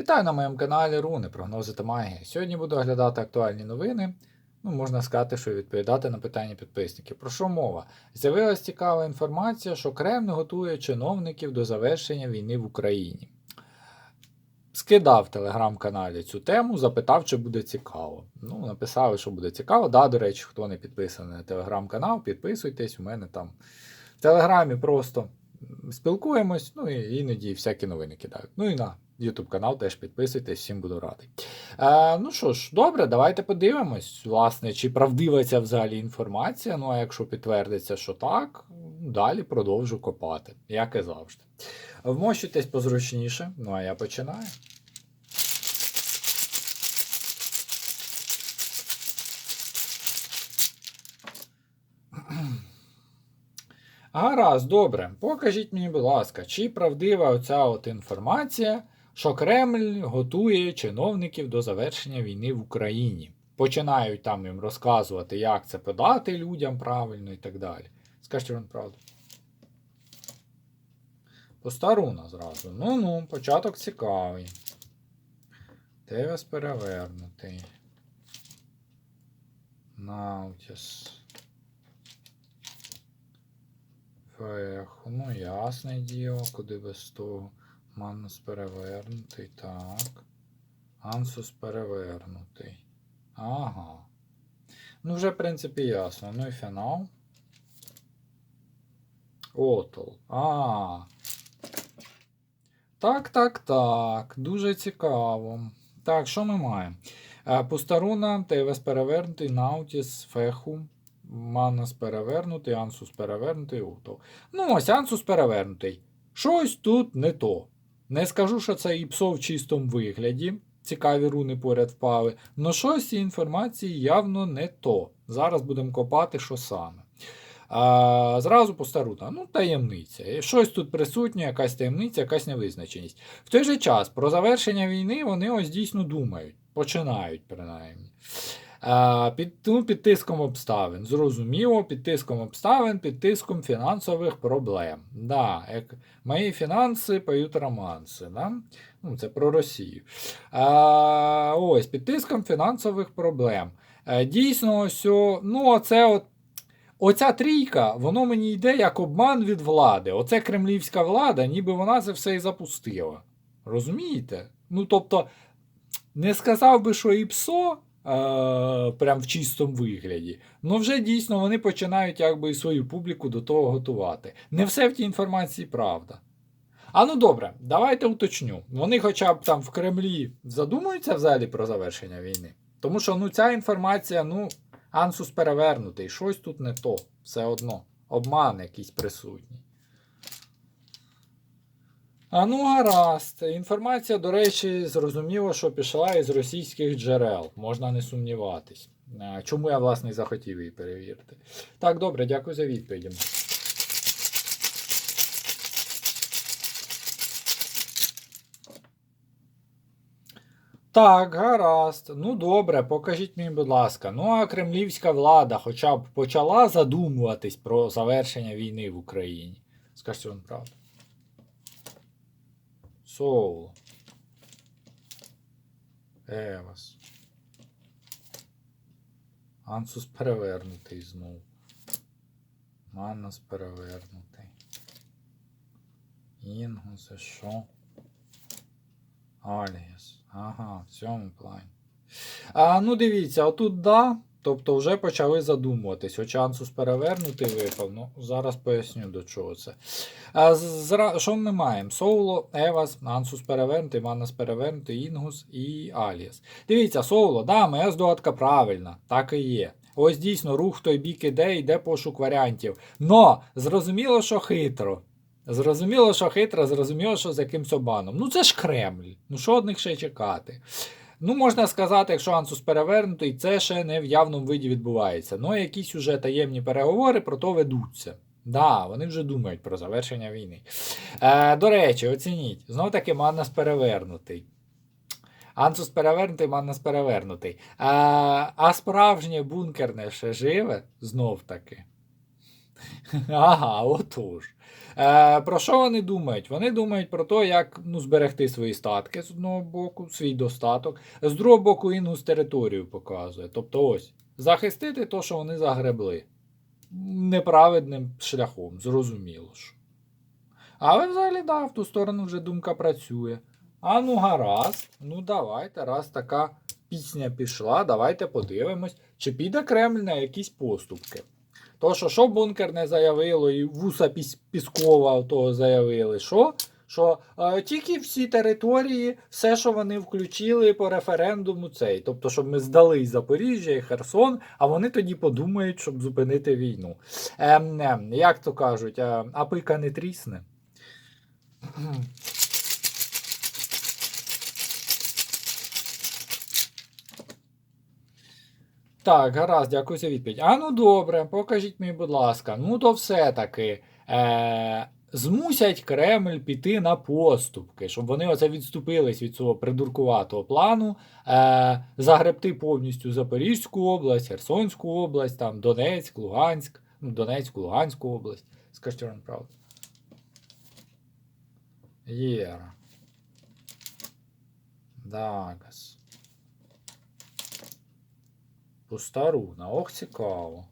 Вітаю на моєму каналі Руни, прогнози та магія. Сьогодні буду оглядати актуальні новини. Ну, можна сказати, що відповідати на питання підписників. Про що мова? З'явилась цікава інформація, що Кремль готує чиновників до завершення війни в Україні. Скидав в телеграм-каналі цю тему, запитав, чи буде цікаво. Ну, написали, що буде цікаво. Да, до речі, хто не підписаний на телеграм-канал, підписуйтесь, у мене там в телеграмі просто спілкуємось, ну і іноді всякі новини кидають. Ну і на YouTube канал теж підписуйтесь, всім буду радий. Е, ну що ж, добре, давайте подивимось, власне, чи правдива ця взагалі інформація. Ну а якщо підтвердиться, що так, далі продовжу копати, як і завжди. Вмощуйтесь позручніше, ну а я починаю. Гаразд, добре. Покажіть мені, будь ласка, чи правдива оця от інформація, що Кремль готує чиновників до завершення війни в Україні. Починають там їм розказувати, як це подати людям правильно і так далі. Скажіть вам правду. Постаруна зразу. Ну-ну, початок цікавий. Тевес перевернутий. Наутіс. Феху, ну ясне діло, куди без того. Манус перевернутий, так. Ансус перевернутий. Ага. Ну, вже, в принципі, ясно. Ну і фінал. Отол. А. Так, так, так. Дуже цікаво. Так, що ми маємо? Е, Пустаруна, Тевес перевернутий, Наутіс, Феху. Манас перевернутий, Ансус перевернутий, Отол. Ну, ось Ансус перевернутий. Щось тут не то. Не скажу, що це іпсо в чистому вигляді. Цікаві руни поряд впали. Но щось інформації явно не то. Зараз будемо копати, що саме. А, зразу постарута. Ну, таємниця. Щось тут присутнє, якась таємниця, якась невизначеність. В той же час про завершення війни вони ось дійсно думають. Починають, принаймні. А, під, ну, під тиском обставин. Зрозуміло, під тиском обставин, під тиском фінансових проблем. Да, як мої фінанси поють романси. Да? Ну, це про Росію. А, ось, під тиском фінансових проблем. Е, Дійсно, ось, ну, оце от. Оця трійка, воно мені йде як обман від влади. Оце кремлівська влада, ніби вона це все і запустила. Розумієте? Ну, тобто, не сказав би, що і ПСО е, прям в чистому вигляді. Ну вже дійсно вони починають якби і свою публіку до того готувати. Не все в тій інформації правда. А ну добре, давайте уточню. Вони хоча б там в Кремлі задумуються взагалі про завершення війни. Тому що ну, ця інформація, ну, Ансус перевернутий, щось тут не то, все одно. Обман якийсь присутній. А ну гаразд. Інформація, до речі, зрозуміло, що пішла із російських джерел, можна не сумніватись. Е, Чому я, власне, захотів її перевірити. Так, добре, дякую за відповіді. Так, гаразд. Ну добре, покажіть мені, будь ласка. Ну а кремлівська влада хоча б почала задумуватись про завершення війни в Україні. Скажіть вам правду. Соло. Евас. Ансус перевернутий знов. Маннас перевернутий. Інгу, це що? Аліас. Ага, в цьому плані. А, ну дивіться, отут да. Тобто вже почали задумуватись. Очансус перевернутий випав. Ну, зараз поясню до чого це. А, зра... Що ми маємо? Соуло, Евас, Ансус перевернутий, Манас перевернутий, Інгус і Аліас. Дивіться, Соуло, да, моя здогадка правильна, так і є. Ось дійсно рух в той бік іде, йде пошук варіантів. Но зрозуміло, що хитро. Зрозуміло, що хитро, зрозуміло, що з якимсь обманом. Ну це ж Кремль. Ну що одних ще чекати? Ну, можна сказати, якщо Ансус перевернутий, це ще не в явному виді відбувається. Ну, якісь уже таємні переговори про то ведуться. Да, вони вже думають про завершення війни. Е, До речі, оцініть, знов таки Маннас перевернутий. Ансус перевернутий, Маннас перевернутий. Е, а справжнє бункерне ще живе знов таки. Ага, отож. Е, про що вони думають? Вони думають про те, як ну, зберегти свої статки з одного боку, свій достаток, з другого боку, інгус територію показує. Тобто, ось захистити те, що вони загребли. Неправедним шляхом, зрозуміло ж. Але взагалі, да, в ту сторону вже думка працює. А ну гаразд, ну давайте, раз така пісня пішла, давайте подивимось, чи піде Кремль на якісь поступки. То, що що бункер не заявило, і вуса Піс- Піскова того заявили, що? Що е, тільки всі території, все, що вони включили по референдуму, цей. Тобто, щоб ми здали Запоріжжя і Херсон, а вони тоді подумають, щоб зупинити війну. Ем, ем, як то кажуть, е, а пика не трісне. Так, гаразд, дякую за відповідь. А ну добре, покажіть мені, будь ласка. Ну то все-таки е, змусять Кремль піти на поступки, щоб вони оце відступились від цього придуркуватого плану, е, загребти повністю Запорізьку область, Херсонську область, там Донецьк, Луганськ, ну, Донецьку, Луганську область. Скажіть вам правду. Єра. Дагас. Пуста руна. Ох, цікаво.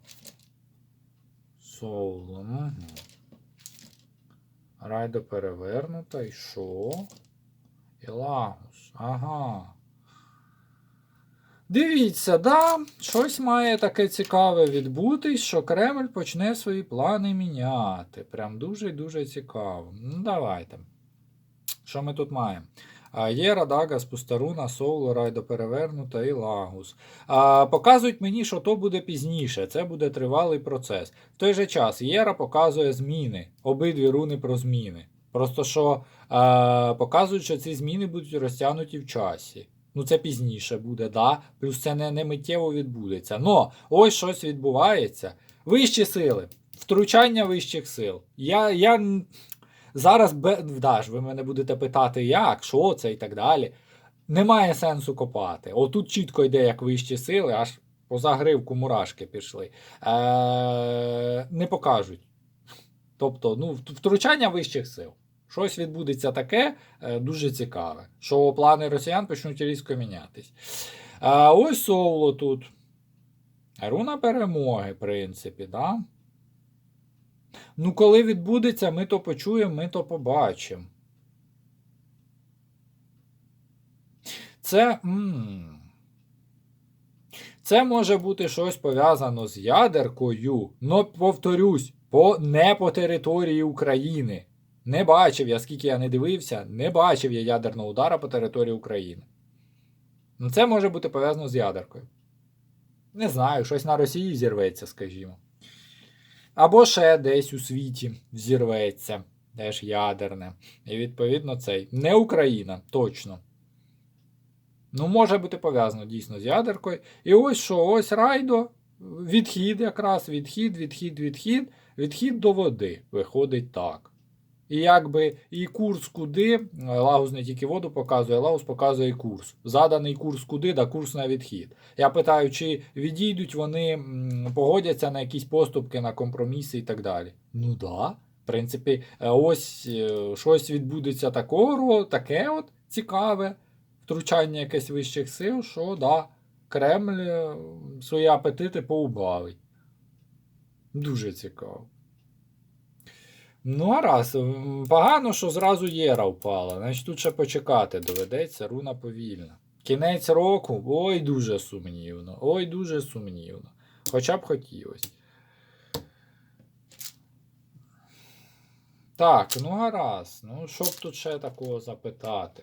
Соло. Угу. Райдо перевернута. І що? І Лагус. Ага. Дивіться, да, щось має таке цікаве відбутись, що Кремль почне свої плани міняти. Прям дуже дуже цікаво. Ну, давайте. Що ми тут маємо? Єра, Дагас, Пустаруна, Соуло, Райдо Перевернута і Лагус. Показують мені, що то буде пізніше. Це буде тривалий процес. В той же час Єра показує зміни. Обидві руни про зміни. Просто що а, показують, що ці зміни будуть розтягнуті в часі. Ну, це пізніше буде, да. Плюс це не, не миттєво відбудеться. Но ось щось відбувається. Вищі сили. Втручання вищих сил. Я, я зараз да, ж ви мене будете питати, як, що це і так далі. Немає сенсу копати. Отут чітко йде як вищі сили, аж поза гривку мурашки пішли. Е, не покажуть. Тобто, ну, втручання вищих сил. Щось відбудеться таке е, дуже цікаве, що плани росіян почнуть різко мінятись. А ось Соло тут. Руна перемоги, в принципі, да? Ну, коли відбудеться, ми то почуємо, ми то побачимо. Це. Це може бути щось пов'язано з ядеркою, но повторюсь, по, не по території України. Не бачив я, скільки я не дивився, не бачив я ядерного удара по території України. Ну, Це може бути пов'язано з ядеркою. Не знаю, щось на Росії зірветься, скажімо. Або ще десь у світі зірветься, теж ядерне. І відповідно цей. Не Україна, точно. Ну, може бути пов'язано дійсно з ядеркою. І ось що, ось райдо, відхід якраз, відхід, відхід, відхід, відхід до води. Виходить так. І якби і курс куди, Лагус не тільки воду показує, Лагус показує і курс. Заданий курс куди, да курс на відхід. Я питаю, чи відійдуть вони, погодяться на якісь поступки, на компроміси і так далі. Ну да. В принципі, е, ось е, щось відбудеться такого, таке от цікаве втручання якесь вищих сил, що да, Кремль е, свої апетити поубавить. Дуже цікаво. Ну, гаразд, погано, що зразу Єра впала. Значить, тут ще почекати доведеться, руна повільна. Кінець року, ой, дуже сумнівно. Ой, дуже сумнівно. Хоча б хотілося. Так, ну гаразд. Ну, що б тут ще такого запитати?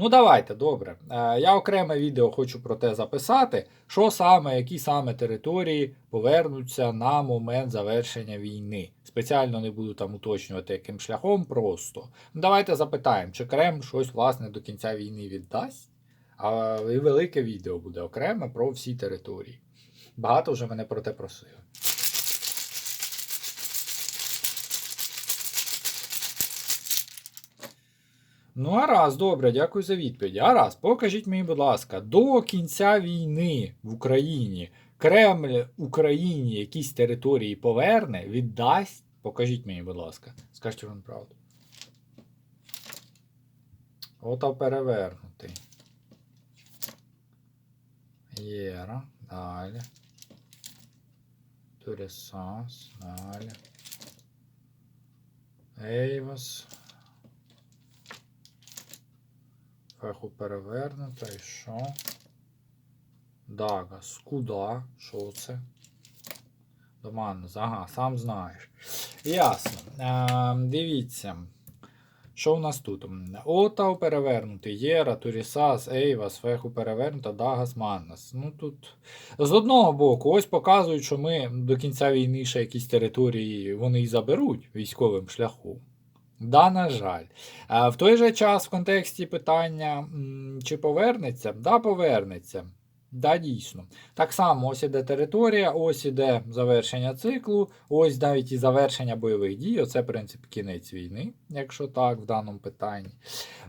Ну, давайте, добре. Е, Я окреме відео хочу про те записати, що саме, які саме території повернуться на момент завершення війни. Спеціально не буду там уточнювати, яким шляхом, просто. Ну, давайте запитаємо, чи Крем щось власне до кінця війни віддасть. А і велике відео буде окреме про всі території. Багато вже мене про те просили. Ну, гаразд, добре, дякую за відповідь. Гаразд, покажіть мені, будь ласка, до кінця війни в Україні Кремль Україні якісь території поверне, віддасть, Покажіть мені, будь ласка. Скажіть вам правду. Ото перевернутий. Єра. Далі. Турісас. Далі. Ейвас. Феху перевернута. І що? Дагас. Куда? Що це? Доманус. Ага, сам знаєш. Ясно. Е, дивіться. Що у нас тут? Отау перевернутий, Єра, Турісас, Ейвас, Феху перевернута, Дагас, Маннас. Ну тут з одного боку, ось показують, що ми до кінця війни ще якісь території вони і заберуть військовим шляхом. Да, на жаль. В той же час, в контексті питання, чи повернеться, да, повернеться. Да, дійсно. Так само, ось іде територія, ось іде завершення циклу, ось навіть і завершення бойових дій. Оце, в принципі, кінець війни, якщо так, в даному питанні.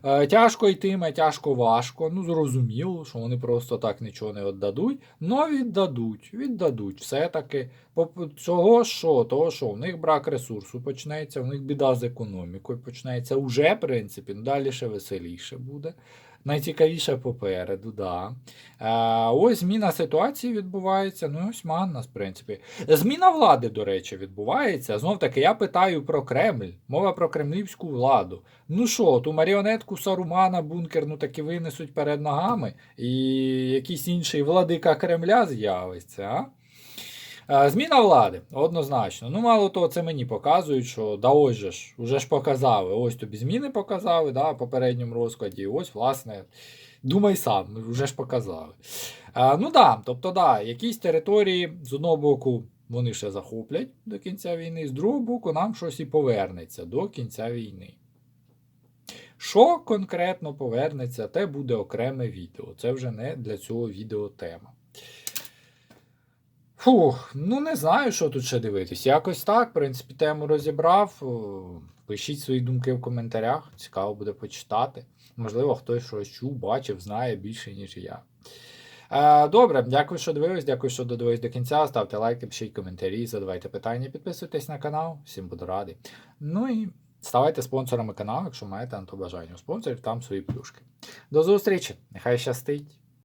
Е, тяжко йтиме, тяжко важко. Ну, зрозуміло, що вони просто так нічого не віддадуть. Ну, віддадуть, віддадуть. Все-таки. Чого що? Того, що у них брак ресурсу почнеться, у них біда з економікою почнеться. Уже, в принципі, ну, далі ще веселіше буде. Найцікавіше попереду, да. Е, ось зміна ситуації відбувається. Ну, ось Маннас, в принципі. Зміна влади, до речі, відбувається. Знов таки, я питаю про Кремль, мова про кремлівську владу. Ну що, ту маріонетку Сарумана бункерну таки винесуть перед ногами, і якийсь інший владика Кремля з'явиться, а? Е, Зміна влади, однозначно. Ну, мало того, це мені показують, що да ось же ж, уже ж показали. Ось тобі зміни показали, да, в попередньому розкладі. Ось, власне, думай сам, вже ж показали. Е, ну да, тобто, да, якісь території з одного боку вони ще захоплять до кінця війни, з другого боку, нам щось і повернеться до кінця війни. Що конкретно повернеться, те буде окреме відео. Це вже не для цього відео тема. Фух, ну не знаю, що тут ще дивитись. Якось так, в принципі, тему розібрав. Пишіть свої думки в коментарях, цікаво буде почитати. Можливо, хтось щось чув, бачив, знає більше, ніж я. Е, добре, дякую, що дивились, дякую, що додивились до кінця. Ставте лайки, пишіть коментарі, задавайте питання, підписуйтесь на канал, всім буду радий. Ну і ставайте спонсорами каналу, якщо маєте на то бажання. У спонсорів там свої плюшки. До зустрічі! Нехай щастить!